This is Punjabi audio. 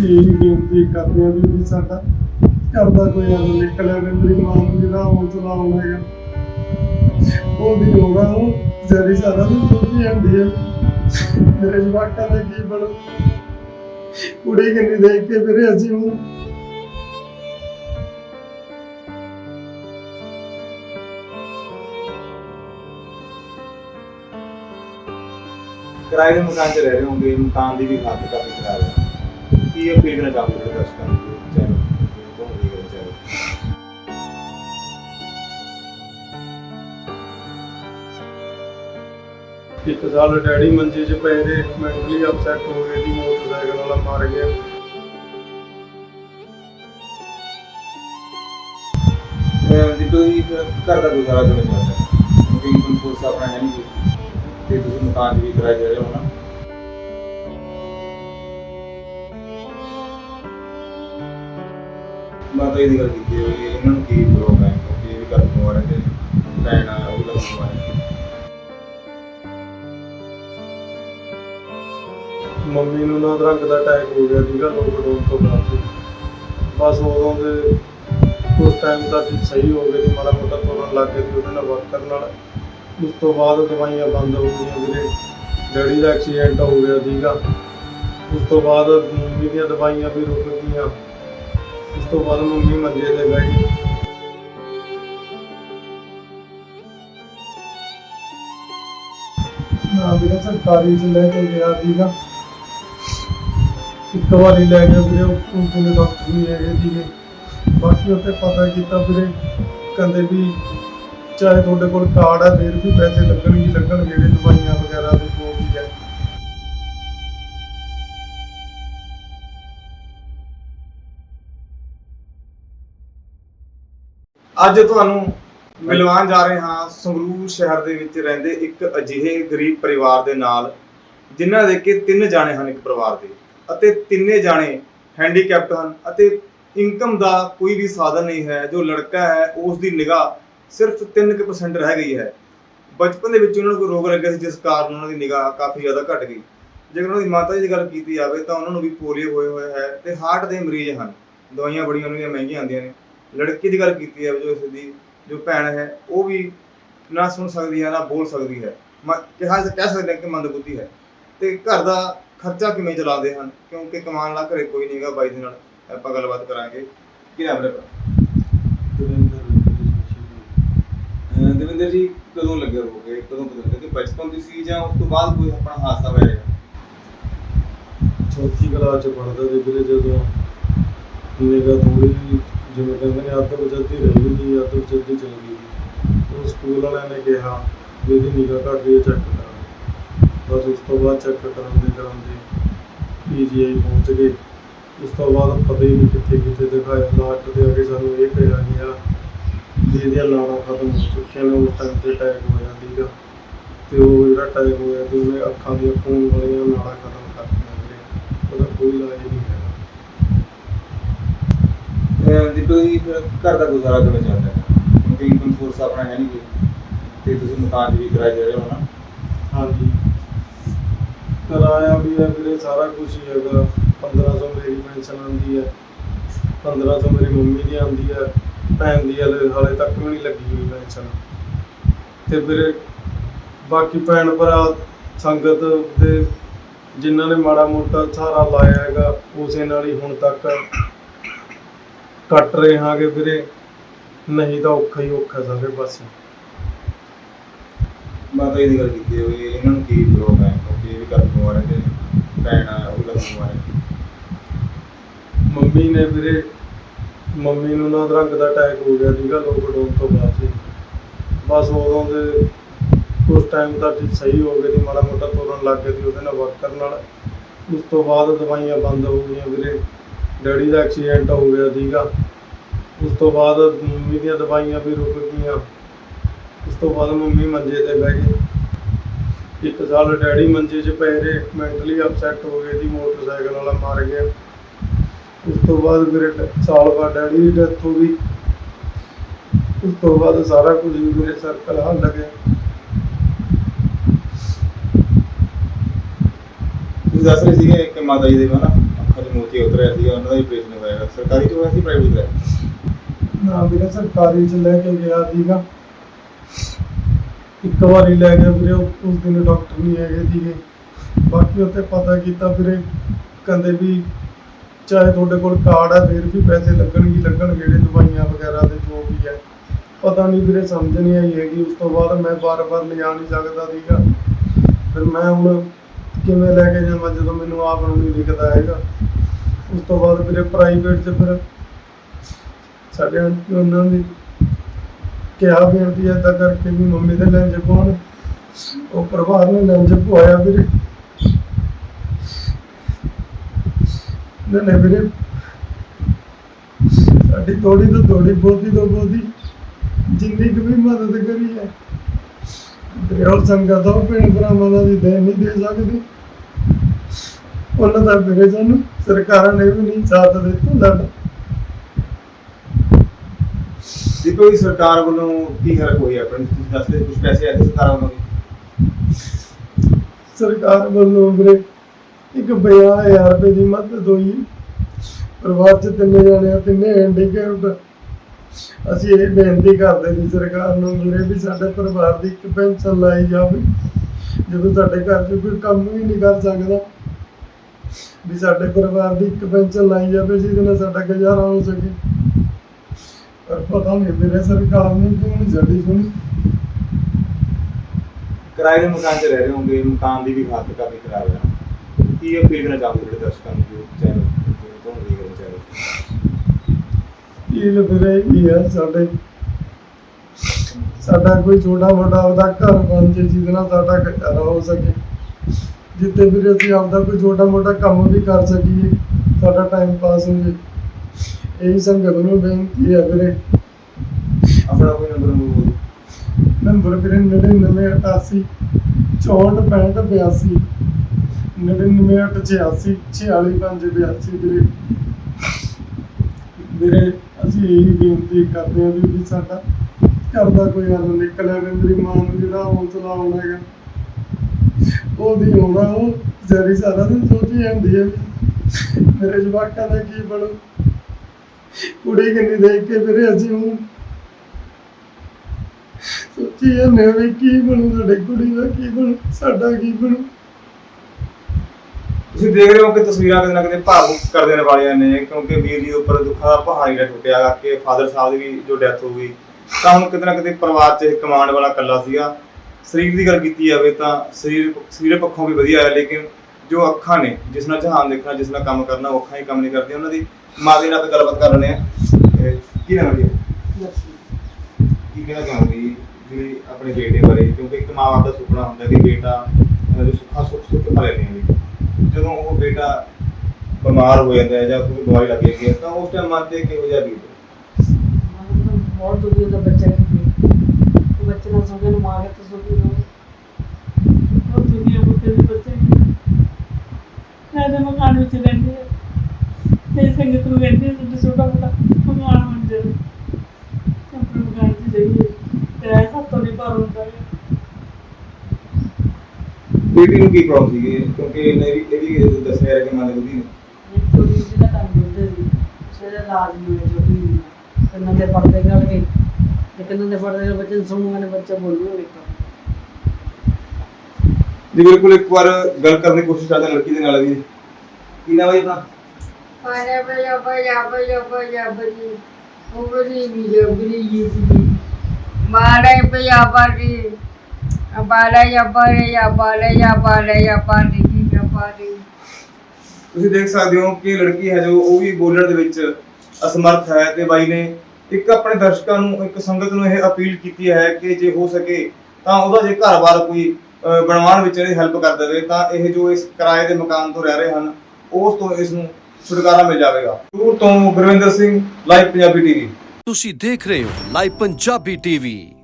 ਅਸੀਂ ਇਹੀ ਬੇਨਤੀ ਕਰਦੇ ਹਾਂ ਵੀ ਸਾਡਾ। ਘਰ ਦਾ ਕੋਈ ਹੱਲ ਨਿਕਲਿਆ ਵੀ ਮੇਰੀ ਮਾਂ ਨੂੰ ਜਿਹੜਾ ਹੌਸਲਾ ਆਉਣਾ ਹੈਗਾ। ਉਹ ਵੀ ਹੋਣਾ ਉਹ ਜਰੀ ਸਾਰਾ ਦਿਨ ਸੋਚੀ ਜਾਂਦੀ ਹੈ ਮੇਰੇ ਜਵਾਕਾਂ ਦਾ ਕੀ ਬਣੂ? ਕੁੜੀ ਕਿੰਨੀ ਦੇਖ ਕੇ ਫਿਰ ਅਸੀਂ ਉਹ ਕਿਰਾਏ ਦੇ ਮਕਾਨ 'ਚ ਰਹਿ ਰਹੇ ਹੋਗੇ ਮਕਾਨ ਦੀ ਵੀ ਖਾਤ ਕਾਫੀ ਖਰਾਬ ਹੈ। ਕੀ ਅਪੀਲ ਕਰਨਾ ਚਾਹੁੰਦੇ ਹੋ ਦਰਸ਼ਕਾਂ ਨੂੰ ਚੈਨਲ ਤੋਂ ਦੇਖ ਰਹੇ ਚੈਨਲ ਇੱਕ ਸਾਲ ਡੈਡੀ ਮੰਜੇ 'ਚ ਪਏ ਰਹੇ ਮੈਂਟਲੀ ਅਪਸੈਟ ਹੋ ਗਏ ਦੀ ਮੋਟਰਸਾਈਕਲ ਵਾਲਾ ਮਾਰ ਗਿਆ ਜਿੱਦੋਂ ਹੀ ਘਰ ਦਾ ਗੁਜ਼ਾਰਾ ਕਿਵੇਂ ਚੱਲਦਾ ਹੈ? ਕਿਉਂਕਿ ਇਨਕਮ ਸੋਰਸ ਆਪਣਾ ਹੈ ਨਹੀਂ ਕੋਈ। ਤੇ ਤੁਸੀਂ ਮਕਾਨ ਵੀ ਕਿਰਾਏ ਦੇ ਰਹੇ ਹੋ ਨਾ ਮੈਂ ਤਾਂ ਇਹਦੀ ਗੱਲ ਕੀਤੀ ਹੈ ਵੀ ਇਹਨਾਂ ਨੂੰ ਕੀ ਪ੍ਰੋਬਲਮ ਹੈ ਕਿਉਂਕਿ ਇਹ ਵੀ ਘਰ ਤੋਂ ਆ ਰਹੇ ਭੈਣ ਆ, ਉਹ ਵੀ ਘਰ ਤੋਂ ਮੰਮੀ ਨੂੰ ਨਾ ਰੰਗ ਦਾ ਅਟੈਕ ਹੋ ਗਿਆ ਸੀਗਾ ਲੋਕਡਾਊਨ ਤੋਂ ਬਾਅਦ ਬਸ ਉਦੋਂ ਦੇ ਉਸ ਟਾਈਮ ਤੱਕ ਸਹੀ ਹੋ ਗਏ ਸੀ, ਮਾੜਾ ਮੋਟਾ ਤੁਰਨ ਲੱਗ ਗਏ ਸੀ ਉਹਨਾਂ ਨਾਲ ਵਰਕ ਕਰਨ ਨਾਲ। ਉਸ ਤੋਂ ਬਾਅਦ ਦਵਾਈਆਂ ਬੰਦ ਹੋ ਗਈਆਂ ਵੀਰੇ, ਡੈਡੀ ਦਾ ਐਕਸੀਡੈਂਟ ਹੋ ਗਿਆ ਸੀਗਾ। ਉਸ ਤੋਂ ਬਾਅਦ ਮੰਮੀ ਦੀਆਂ ਦਵਾਈਆਂ ਵੀ ਰੁਕ ਗਈਆਂ। ਉਸ ਤੋਂ ਬਾਅਦ ਮੰਮੀ ਮੰਜੇ ਤੇ ਬਹਿ ਗਈ ਨਾ ਵੀਰੇ, ਸਰਕਾਰੀ ਚ ਲੈ ਕੇ ਗਿਆ ਸੀਗਾ। ਇੱਕ ਵਾਰੀ ਲੈ ਗਿਆ ਵੀਰੇ ਉਹ- ਉਸ ਦਿਨ ਡਾਕਟਰ ਨਹੀਂ ਹੈਗੇ ਸੀਗੇ। ਬਾਕੀ ਉੱਥੇ ਪਤਾ ਕੀਤਾ ਵੀਰੇ, ਕਹਿੰਦੇ ਵੀ ਚਾਹੇ ਤੁਹਾਡੇ ਕੋਲ ਕਾਰਡ ਹੈ ਫਿਰ ਵੀ ਪੈਸੇ ਲੱਗਣਗੇ ਹੀ ਲੱਗਣਗੇ ਜਿਹੜੇ ਦਵਾਈਆਂ ਵਗੈਰਾ ਦੇ। ਅੱਜ ਤੁਹਾਨੂੰ ਮਿਲਵਾਉਣ ਜਾ ਰਹੇ ਹਾਂ ਸੰਗਰੂਰ ਸ਼ਹਿਰ ਦੇ ਵਿੱਚ ਰਹਿੰਦੇ ਇੱਕ ਅਜਿਹੇ ਗਰੀਬ ਪਰਿਵਾਰ ਦੇ ਨਾਲ, ਜਿਨ੍ਹਾਂ ਦੇ ਕਿ ਤਿੰਨ ਜਾਣੇ ਹਨ ਇੱਕ ਪਰਿਵਾਰ ਦੇ ਅਤੇ ਤਿੰਨੇ ਜਾਣੇ ਹੈਂਡੀਕੈਪਟ ਹਨ ਅਤੇ ਇਨਕਮ ਦਾ ਕੋਈ ਵੀ ਸਾਧਨ ਨਹੀਂ ਹੈ, ਜੋ ਲੜਕਾ ਹੈ ਉਸ ਦੀ ਨਿਗਾਹ ਸਿਰਫ 3% ਰਹਿ ਗਈ ਹੈ। ਬਚਪਨ ਦੇ ਵਿੱਚ ਉਹਨਾਂ ਨੂੰ ਕੋਈ ਰੋਗ ਲੱਗਿਆ ਸੀ, ਜਿਸ ਕਾਰਨ ਉਹਨਾਂ ਦੀ ਨਿਗਾਹ ਕਾਫੀ ਜ਼ਿਆਦਾ ਘਟ ਗਈ। ਜੇਕਰ ਉਹਨਾਂ ਦੀ ਮਾਤਾ ਜੀ ਦੀ ਗੱਲ ਕੀਤੀ ਜਾਵੇ ਤਾਂ ਉਹਨਾਂ ਨੂੰ ਵੀ ਪੋਲੀਓ ਹੋਏ ਹੋਇਆ ਹੈ ਤੇ ਹਾਰਟ ਦੇ ਮਰੀਜ਼ ਹਨ। ਦਵਾਈਆਂ ਬੜੀਆਂ ਉਹਨਾਂ ਦੀਆਂ ਮਹਿੰਗੀਆਂ ਆਉਂਦੀਆਂ ਨੇ। ਲੜਕੀ ਦੀ ਗੱਲ ਕੀਤੀ ਹੈ ਜੋ ਇਸ ਦੀ ਜੋ ਭੈਣ ਹੈ ਉਹ ਵੀ ਨਾ ਸੁਣ ਸਕਦੀ ਹੈ ਨਾ ਬੋਲ ਸਕਦੀ ਹੈ। ਮ- ਕਿਹਾ ਕਹਿ ਸਕਦੇ ਕਿ ਮੰਦਬੁੱਧੀ ਹੈ। ਤੇ ਘਰ ਦਾ ਖਰਚਾ ਕਿਵੇਂ ਚਲਾਉਂਦੇ ਹਨ? ਕਿਉਂਕਿ ਕਮਾਉਣ ਵਾਲਾ ਘਰੇ ਕੋਈ ਨਹੀਂਗਾ ਬਾਈ ਦੇ ਨਾਲ ਆਪਾਂ ਗੱਲਬਾਤ ਕਰਾਂਗੇ। ਕੀ ਨਾਮ ਹੈ ਦਵਿੰਦਰ ਜੀ ਕਦੋਂ ਲੱਗੇ ਹੋਗੇ ਕਦੋਂ ਪਤਾ ਲੱਗਾ ਕਿ ਬਚਪਨ ਦੀ ਸੀ ਜਾਂ ਉਸ ਤੋਂ ਬਾਅਦ ਕੋਈ ਆਪਣਾ ਹਾਦਸਾ ਹੋਇਆ ਚੌਥੀ ਕਲਾਸ ਚ ਪੜਦਾ ਸੀ ਵੀਰੇ ਜਦੋਂ ਨਿਗਾ ਥੋੜੀ ਜਿਵੇਂ ਕਹਿੰਦੇ ਨੇ, ਅੱਧ ਜਲਦੀ ਰਹੀ ਹੁੰਦੀ ਅੱਧ ਵਜਦੀ ਚਲ ਗਈ ਉਹ ਸਕੂਲ ਵਾਲਿਆਂ ਨੇ ਕਿਹਾ ਵੀ ਇਹਦੀ ਨਿਗਾ ਘੱਟ ਗਈ ਚੈੱਕ ਕਰਾਓ। ਬਸ ਉਸ ਤੋਂ ਬਾਅਦ ਚੈੱਕ ਕਰਾਉਂਦੇ ਕਰਾਉਂਦੇ ਪੀਜੀਆਈ ਪਹੁੰਚ ਗਏ। ਉਸ ਤੋਂ ਬਾਅਦ ਪਤਾ ਹੀ ਨਹੀਂ ਕਿੱਥੇ ਕਿੱਥੇ ਦਿਖਾਇਆ। ਲਾਸਟ ਦੇ ਆ ਕੇ ਸਾਨੂੰ ਇਹ ਕਿਹਾ ਗਿਆ ਵੀ ਇਹਦੀਆਂ ਲਾੜਾਂ ਖਤਮ ਹੋ ਚੁੱਕੀਆਂ ਨੇ, ਉਸ ਟਾਈਮ ਤੇ ਅਟੈਕ ਹੋਇਆ ਸੀਗਾ। ਤੇ ਉਹ ਜਿਹੜਾ ਅਟੈਕ ਹੋਇਆ ਤੇ ਉਹਨੇ ਅੱਖਾਂ ਦੀਆਂ ਖੂਨ ਵਾਲੀਆਂ ਲਾੜਾਂ ਖਤਮ ਕਰ ਦਿੱਤੀਆਂ ਉਹਦਾ ਕੋਈ ਇਲਾਜ ਨਹੀਂ ਹੈ। ਜਿੱਦੋਂ ਹੀ ਫਿਰ ਘਰ ਦਾ ਗੁਜ਼ਾਰਾ ਕਿਵੇਂ ਚੱਲਦਾ ਹੈ ਕਿਉਂਕਿ ਇਨਕਮ ਸੋਰਸ ਆਪਣਾ ਹੈ ਨਹੀਂ ਕੋਈ। ਤੇ ਤੁਸੀਂ ਮਕਾਨ 'ਚ ਵੀ ਕਿਰਾਏ ਦੇ ਰਹੇ ਹੋ ਨਾ। ਹਾਂਜੀ। ਕਿਰਾਇਆ ਵੀ ਹੈ ਵੀਰੇ, ਸਾਰਾ ਕੁਝ ਹੈਗਾ। 1500 ਮੇਰੀ ਪੈਨਸ਼ਨ ਆਉਂਦੀ ਹੈ। 1500 ਮੇਰੀ ਮੰਮੀ ਦੀ ਆਉਂਦੀ ਹੈ। ਭੈਣ ਦੀ ਹਲੇ, ਹਾਲੇ ਤੱਕ ਵੀ ਨਹੀਂ ਲੱਗੀ ਹੋਈ ਪੈਨਸ਼ਨ। ਤੇ ਵੀਰੇ, ਬਾਕੀ ਭੈਣ ਭਰਾ, ਸੰਗਤ ਦੇ ਜਿਨ੍ਹਾਂ ਨੇ ਮਾੜਾ ਮੋਟਾ ਸਹਾਰਾ ਲਾਇਆ ਹੈਗਾ, ਉਸੇ ਨਾਲ ਹੀ ਹੁਣ ਤੱਕ ਕੱਟ ਰਹੇ ਹਾਂਗੇ ਵੀਰੇ। ਨਹੀਂ ਤਾਂ ਔਖਾ ਹੀ ਔਖਾ ਸਾਰੇ ਪਾਸੇ। ਮੈਂ ਤਾਂ ਇਹਦੀ ਗੱਲ ਕੀਤੀ ਹੈ ਵੀ ਇਹਨਾਂ ਨੂੰ ਕੀ ਪ੍ਰੋਬਲਮ ਹੈ ਕਿਉਂਕਿ ਇਹ ਵੀ ਘਰ ਤੋਂ ਆ ਰਹੇ ਨੇ ਭੈਣ ਆ ਉਹ ਤੋਂ ਆ ਰਹੇ ਨੇ। ਮੰਮੀ ਨੇ ਵੀਰੇ ਮੰਮੀ ਨੂੰ ਨਾ ਰੰਗ ਦਾ ਅਟੈਕ ਹੋ ਗਿਆ ਸੀਗਾ ਲੋਕਡਾਊਨ ਤੋਂ ਬਾਅਦ 'ਚ। ਬਸ ਉਦੋਂ ਦੇ ਉਸ ਟਾਈਮ ਤੱਕ ਹੀ ਸਹੀ ਹੋ ਗਏ ਸੀ ਮਾੜਾ ਮੋਟਾ ਤੁਰਨ ਲੱਗ ਗਏ ਸੀ ਉਹਦੇ ਨਾਲ ਵਰਕ ਕਰਨ ਨਾਲ। ਉਸ ਤੋਂ ਬਾਅਦ ਦਵਾਈਆਂ ਬੰਦ ਹੋ ਗਈਆਂ ਵੀਰੇ। ਡੈਡੀ ਦਾ ਐਕਸੀਡੈਂਟ ਹੋ ਗਿਆ ਸੀਗਾ। ਉਸ ਤੋਂ ਬਾਅਦ ਮੰਮੀ ਦੀਆਂ ਦਵਾਈਆਂ ਵੀ ਰੁਕ ਗਈਆਂ। ਉਸ ਤੋਂ ਬਾਅਦ ਮੰਮੀ ਮੰਜੇ ਤੇ ਬਹਿ ਗਏ ਇੱਕ ਸਾਲ ਡੈਡੀ ਮੰਜੇ 'ਚ ਪਏ ਰਹੇ, ਮੈਂਟਲੀ ਅਪਸੈਟ ਹੋ ਗਏ ਸੀ ਮੋਟਰਸਾਈਕਲ ਵਾਲਾ ਮਾਰ ਗਿਆ। ਉਸ ਤੋਂ ਬਾਅਦ ਮੇਰੇ ਸਾਲ ਬਾਅਦ ਡੈਡੀ ਦੀ ਡੈਥ ਹੋ ਗਈ। ਉਸ ਤੋਂ ਬਾਅਦ ਸਾਰਾ ਕੁਝ ਹੀ ਮੇਰੇ ਸਰਕਲ ਹੱਲ ਗਿਆ। ਤੁਸੀਂ ਦੱਸ ਰਹੇ ਸੀਗੇ ਕਿ ਮਾਤਾ ਜੀ ਦੇ ਹਨਾ ਅੱਖਾਂ ਮੋਤੀ ਉਤਰਿਆ ਸੀ, ਉਹਨਾਂ ਦਾ ਹੀ ਆਪਰੇਸ਼ਨ ਹੋਇਆ ਸਰਕਾਰੀ ਚ ਹੋਇਆ ਸੀ ਪ੍ਰਾਈਵੇਟ ਦਾ ਨਾ ਵੀਰੇ, ਸਰਕਾਰੀ ਚ ਲੈ ਕੇ ਗਿਆ ਸੀਗਾ। ਇੱਕ ਵਾਰੀ ਲੈ ਗਿਆ ਵੀਰੇ ਉਸ ਦਿਨ ਡਾਕਟਰ ਨਹੀਂ ਹੈਗੇ ਸੀਗੇ। ਬਾਕੀ ਉੱਥੇ ਪਤਾ ਕੀਤਾ ਵੀਰੇ, ਕਹਿੰਦੇ ਵੀ ਚਾਹੇ ਤੁਹਾਡੇ ਕੋਲ ਕਾਰਡ ਹੈ ਫਿਰ ਵੀ ਪੈਸੇ ਲੱਗਣਗੇ ਹੀ ਜਿਹੜੇ ਦਵਾਈਆਂ ਵਗੈਰਾ ਦੇ ਜੋ ਵੀ ਹੈ। ਪਤਾ ਨਹੀਂ ਵੀਰੇ, ਸਮਝ ਨਹੀਂ ਆਈ ਹੈਗੀ। ਉਸ ਤੋਂ ਬਾਅਦ ਮੈਂ ਬਾਰ-ਬਾਰ ਲਿਜਾ ਨਹੀਂ ਸਕਦਾ ਸੀਗਾ। ਫਿਰ ਮੈਂ ਹੁਣ ਕਿਵੇਂ ਲੈ ਕੇ ਜਾਵਾਂ ਜਦੋਂ ਮੈਨੂੰ ਆਪ ਨੂੰ ਨਹੀਂ ਦਿਖਦਾ ਹੈਗਾ? ਉਸ ਤੋਂ ਬਾਅਦ ਵੀਰੇ ਪ੍ਰਾਈਵੇਟ 'ਚ ਫਿਰ ਸਾਡੇ ਉਹਨਾਂ ਦੀ ਕਿਹਾ ਬੇਨਤੀ ਹੈ ਤਾਂ ਕਰਕੇ ਵੀ ਮੰਮੀ ਦੇ ਲੈਂਜ ਪਾਉਣ। ਉਹ ਪਰਿਵਾਰ ਨੇ ਲੈਂਜ ਪਵਾਇਆ ਵੀਰੇ। ਨਾ ਨਾ ਵੀਰੇ, ਸਾਡੀ ਥੋੜੀ ਤੋਂ ਥੋੜੀ ਬਹੁਤੀ ਤੋਂ ਬਹੁਤੀ ਜਿੰਨੀ ਕੁ ਵੀ ਮਦਦ ਕਰੀ ਹੈ। ਹੋਰ ਸੰਗਤ ਉਹ ਭੈਣ ਭਰਾਵਾਂ ਦਾ ਵੀ ਦੇ ਨਹੀਂ ਦੇ ਸਕਦੇ। ਉਹਨਾਂ ਦਾ ਵੀਰੇ ਸਾਨੂੰ ਸਰਕਾਰਾਂ ਨੇ ਵੀ ਨਹੀਂ ਸਾਥ ਦਿੱਤਾ ਸਾਡਾ। ਜੀ ਕੋਈ ਸਰਕਾਰ ਵੱਲੋਂ ਕੀ ਹੈਲਪ ਹੋਈ ਆਪਣੇ ਤੁਸੀਂ ਦੱਸਦੇ ਕੁਝ ਪੈਸੇ ਆਏ ਸੀ ਸਰਕਾਰ ਵੱਲੋਂ? ਸਰਕਾਰ ਵੱਲੋਂ ਵੀਰੇ ਇੱਕ 50000 ਰੁਪਏ ਦੀ ਮਦਦ ਹੋਈ। ਪਰਿਵਾਰ ਚ ਤਿੰਨੇ ਜਾਣੇ ਆ ਤਿੰਨੇ ਹੈਂਡੀਕੈਪਡ ਅਸੀਂ ਇਹ ਬੇਨਤੀ ਕਰਦੇ ਸੀ ਸਰਕਾਰ ਨੂੰ ਵੀਰੇ ਵੀ ਸਾਡੇ ਪਰਿਵਾਰ ਦੀ ਇੱਕ ਪੈਨਸ਼ਨ ਲਾਈ ਜਾਵੇ। ਜਦੋਂ ਸਾਡੇ ਘਰ 'ਚ ਕੋਈ ਕੰਮ ਵੀ ਨਹੀਂ ਕਰ ਸਕਦਾ, ਵੀ ਸਾਡੇ ਪਰਿਵਾਰ ਦੀ ਇੱਕ ਪੈਨਸ਼ਨ ਲਾਈ ਜਾਵੇ, ਜਿਹਦੇ ਨਾਲ ਸਾਡਾ ਗੁਜ਼ਾਰਾ ਹੋ ਸਕੇ। ਪਰ ਪਤਾ ਨਹੀਂ ਵੀਰੇ ਸਰਕਾਰ ਨੇ ਕਿਉਂ ਨਹੀਂ ਸਾਡੀ ਸੁਣੀ। ਕਿਰਾਏ ਦੇ ਮਕਾਨ 'ਚ ਰਹਿ ਰਹੇ ਹੋਗੇ ਮਕਾਨ ਦੀ ਵੀ ਹੱਥ ਕਰਨੀ ਕਰਾ ਰਿਹਾ ਕੀ ਅਪੀਲ ਕਰਨਾ ਚਾਹੁੰਦੇ ਜਿਹੜੇ ਦਰਸ਼ਕਾਂ ਨੂੰ, ਜੋ ਚੈਨਲ ਤੁਹਾਨੂੰ ਦੇਖ ਰਹੇ ਚੈਨਲ? ਇਹ ਕੀ ਹੈ ਸਾਡੇ ਸਾਡਾ ਕੋਈ ਛੋਟਾ ਮੋਟਾ ਆਪਦਾ ਘਰ ਬਣ ਜੇ ਜਿਹਦੇ ਨਾਲ ਸਾਡਾ ਗੁਜ਼ਾਰਾ ਹੋ ਸਕੇ। ਜਿੱਤੇ ਵੀਰੇ ਅਸੀਂ ਆਪਦਾ ਕੋਈ ਛੋਟਾ ਮੋਟਾ ਕੰਮ ਵੀ ਕਰ ਸਕੀਏ ਸਾਡਾ ਟਾਈਮ ਪਾਸ ਹੋ ਜੇ। ਇਹੀ ਸੰਗਤ ਨੂੰ ਬੇਨਤੀ ਹੈ ਵੀਰੇ। ਆਪਣਾ ਕੋਈ ਨੰਬਰ ਨੂੰ ਨੰਬਰ ਵੀਰੇ 9988 6465 9986 4685 ਵੀਰੇ। ਵੀਰੇ ਅਸੀਂ ਇਹੀ ਬੇਨਤੀ ਕਰਦੇ ਹਾਂ ਵੀ ਸਾਡਾ ਘਰ ਦਾ ਕੋਈ ਹੱਲ ਨਿਕਲਿਆ ਵੀ ਮੇਰੀ ਮਾਂ ਨੂੰ ਜਿਹੜਾ ਹੌਸਲਾ ਆਉਣਾ ਹੈਗਾ, ਉਹਦੀ ਹੋਣਾ ਉਹ ਵਿਚਾਰੀ ਸਾਰਾ ਦਿਨ ਸੋਚੀ ਜਾਂਦੀ ਹੈ ਮੇਰੇ ਜਵਾਕਾਂ ਦਾ ਕੀ ਬਣੂ? ਕੁੜੀ ਕਿੰਨੀ ਦੇਖ ਕੇ ਵੀਰੇ ਅਸੀਂ ਹੁਣ। ਸੋਚੀ ਜਾਂਦੇ ਹਾਂ ਵੀ ਕੀ ਬਣੂ ਸਾਡੇ ਕੁੜੀ ਦਾ, ਕੀ ਬਣੂ? ਸਾਡਾ ਕੀ ਬਣੂ? ਤੁਸੀਂ ਦੇਖ ਰਹੇ ਹੋ ਕਿ ਤਸਵੀਰਾਂ ਕਿਤੇ ਨਾ ਕਿਤੇ ਭਾਵੁਕ ਕਰ ਦੇਣ ਵਾਲੀਆਂ ਨੇ ਕਿਉਂਕਿ ਵੀਰ ਜੀ ਉੱਪਰ ਦੁੱਖਾਂ ਦਾ ਪਹਾੜ ਜਿਹੜਾ ਟੁੱਟਿਆ ਕਰਕੇ ਫਾਦਰ ਸਾਹਿਬ ਦੀ ਵੀ ਜੋ ਡੈਥ ਹੋ ਗਈ ਤਾਂ ਹੁਣ ਕਿਤੇ ਨਾ ਕਿਤੇ ਪਰਿਵਾਰ 'ਚ ਇੱਕ ਕਮਾਂਡ ਵਾਲਾ ਇਕੱਲਾ ਸੀਗਾ। ਸਰੀਰ ਦੀ ਗੱਲ ਕੀਤੀ ਜਾਵੇ ਤਾਂ ਸਰੀਰ ਸਰੀਰ ਪੱਖੋਂ ਵੀ ਵਧੀਆ ਹੈ ਲੇਕਿਨ ਜੋ ਅੱਖਾਂ ਨੇ ਜਿਸ ਨਾਲ ਜਹਾਨ ਦੇਖਣਾ ਜਿਸ ਨਾਲ ਕੰਮ ਕਰਨਾ ਉਹ ਅੱਖਾਂ ਹੀ ਕੰਮ ਨਹੀਂ ਕਰਦੀਆਂ। ਉਹਨਾਂ ਦੀ ਮਾਂ ਦੇ ਨਾਲ ਤਾਂ ਗੱਲਬਾਤ ਕਰ ਲੈਣੇ ਆ ਕੀ ਨਾਮ ਹੈ ਕੀ ਕਹਿਣਾ ਚਾਹੋਗੇ ਜੀ? ਜਿਵੇਂ ਆਪਣੇ ਬੇਟੇ ਬਾਰੇ ਕਿਉਂਕਿ ਇੱਕ ਮਾਂ ਬਾਪ ਦਾ ਸੁਪਨਾ ਹੁੰਦਾ ਕਿ ਬੇਟਾ ਅਹ, ਜੋ ਸੁੱਖਾ ਸੁੱਖ ਸੁੱਖ ਭਰੇ ਨੇ ਜਦੋਂ ਉਹ ਬੇਟਾ ਬਿਮਾਰ ਹੋ ਜਾਂਦਾ ਹੈ ਜਾਂ ਕੋਈ ਬਿਮਾਰੀ ਲੱਗ ਜਾਂਦੀ ਹੈ ਤਾਂ ਉਸ ਟਾਈਮ ਮਨ ਤੇ ਕਿਹੋ ਜਿਹਾ ਬੀਤਦਾ ਬਹੁਤ ਦੁਖੀ ਹੁੰਦਾ ਬੱਚਾ ਉਹ ਬੱਚੇ ਨਾਲ ਸੋਗੇ ਨੂੰ ਮਾਰ ਕੇ ਤਾਂ ਸੋਗੇ ਨੂੰ ਬਹੁਤ ਦੁਖੀ ਹੈ ਦੇ ਬੱਚੇ ਮੈਂ ਤਾਂ ਮਕਾਨ ਵਿੱਚ ਰਹਿੰਦੀ ਹਾਂ। ਤੇ ਸੰਗਤ ਨੂੰ ਕਹਿੰਦੀ ਹਾਂ ਤੁਹਾਡਾ ਛੋਟਾ ਮੋਟਾ ਮਕਾਨ ਜਾਵੇ ਆਪਣੇ ਮਕਾਨ 'ਚ ਜਾਈਏ। ਕਿਰਾਇਆ ਸਭ ਤੋਂ ਨਹੀਂ ਭਰ ਹੁੰਦਾ। ਹੈ ਬੇਟੀ ਨੂੰ ਕੀ ਪ੍ਰੋਬਲਮ ਸੀਗੀ? ਕਿਉਂਕਿ ਇਹਨੇ ਵੀ ਇਹ ਵੀ ਦੱਸਿਆ ਰਿਹਾ ਕਿ ਮਨ ਬੁੱਧੀ ਨੇ। ਇੱਕ ਕੋਈ ਜਿਹਦਾ ਕੰਮ ਕਰਦੇ ਸੀ ਸਵੇਰੇ ਨਹੀਂ ਹੋਇਆ ਜੋ ਵੀ ਕੰਨਾਂ ਦੇ ਪਰਦੇ ਗਲ ਗਏ ਤੇ ਕੰਨਾਂ ਦੇ ਪਰਦੇ ਗਲ ਬੱਚੇ ਨੂੰ ਸੁਣੂਗਾ ਨੇ ਬੱਚਾ ਬੋਲੂਗਾ ਵੇਖੋ ਜੀ ਬਿਲਕੁਲ ਇੱਕ ਵਾਰ ਗੱਲ ਕਰਨ ਦੀ ਕੋਸ਼ਿਸ਼ ਕਰਦੇ ਹਾਂ ਲੜਕੀ ਦੇ ਨਾਲ ਵੀ। ਕੀ ਨਾਮ ਹੈ ਜੀ ਆਪਣਾ? Para para para para para Uberi bila beli yibi. Bara para para. ਤੁਸੀਂ ਦੇਖ ਸਕਦੇ ਹੋ ਕਿ ਲੜਕੀ ਹੈ ਜੋ ਉਹ ਵੀ ਬੋਲਣ ਦੇ ਵਿੱਚ ਅਸਮਰਥ ਹੈ ਤੇ ਬਾਈ ਨੇ ਇੱਕ ਆਪਣੇ ਦਰਸ਼ਕਾਂ ਨੂੰ ਇੱਕ ਸੰਗਤ ਨੂੰ ਇਹ ਅਪੀਲ ਕੀਤੀ ਹੈ ਕਿ ਜੇ ਹੋ ਸਕੇ ਤਾਂ ਉਹਦਾ ਜੇ ਘਰ-ਬਾਰ ਕੋਈ ਬਣਵਾਉਣ ਵਿੱਚ ਇਹਦੀ ਹੈਲਪ ਕਰ ਦੇਵੇ ਤਾਂ ਇਹ ਜੋ ਇਸ ਕਿਰਾਏ ਦੇ ਮਕਾਨ ਤੋਂ ਰਹਿ ਰਹੇ ਹਨ ਉਸ ਤੋਂ ਇਸ ਨੂੰ ਛੁਟਕਾਰਾ ਮਿਲ ਜਾਵੇਗਾ। ਦੂਰ ਤੋਂ ਗੁਰਵਿੰਦਰ ਸਿੰਘ ਲਾਈਵ ਪੰਜਾਬੀ ਟੀਵੀ। ਤੁਸੀਂ ਦੇਖ ਰਹੇ ਹੋ ਲਾਈਵ ਪੰਜਾਬੀ ਟੀਵੀ।